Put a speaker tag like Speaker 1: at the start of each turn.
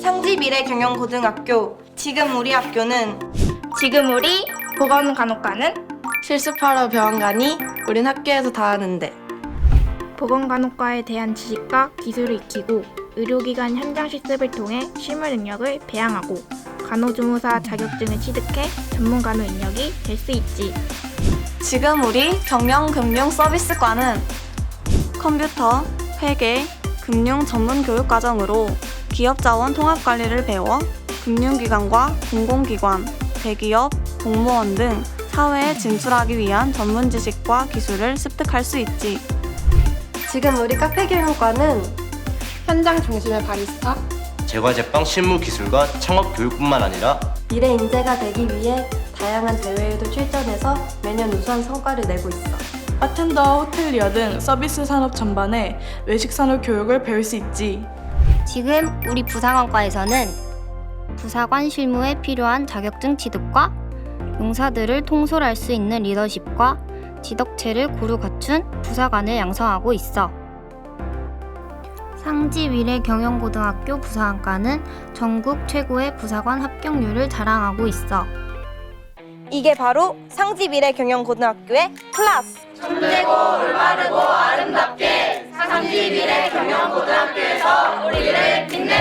Speaker 1: 상지 미래 경영 고등학교. 지금 우리 학교는
Speaker 2: 지금 우리 보건 간호과는
Speaker 1: 실습하러 병원 가니 우린 학교에서 다 하는데.
Speaker 2: 보건 간호과에 대한 지식과 기술을 익히고 의료기관 현장 실습을 통해 실무 능력을 배양하고 간호조무사 자격증을 취득해 전문 간호 인력이 될 수 있지.
Speaker 3: 지금 우리 경영금융서비스과는 컴퓨터, 회계, 금융 전문 교육 과정으로 기업 자원 통합 관리를 배워 금융기관과 공공기관, 대기업, 공무원 등 사회에 진출하기 위한 전문 지식과 기술을 습득할 수 있지.
Speaker 1: 지금 우리 카페경영과는 현장 중심의 바리스타,
Speaker 4: 제과 제빵 실무 기술과 창업 교육뿐만 아니라
Speaker 1: 미래 인재가 되기 위해 다양한 대회에도 출전해서 매년 우수한 성과를 내고 있어.
Speaker 5: 바텐더와 호텔리어 등 서비스 산업 전반에 외식 산업 교육을 배울 수 있지.
Speaker 6: 지금 우리 부사관과에서는 부사관 실무에 필요한 자격증 취득과 용사들을 통솔할 수 있는 리더십과 지덕체를 고루 갖춘 부사관을 양성하고 있어. 상지 미래 경영고등학교 부사관과는 전국 최고의 부사관 합격률을 자랑하고 있어.
Speaker 1: 이게 바로 상지 미래 경영고등학교의 클라스.
Speaker 7: 손대고 올바르고 아름답게 상지미래 경영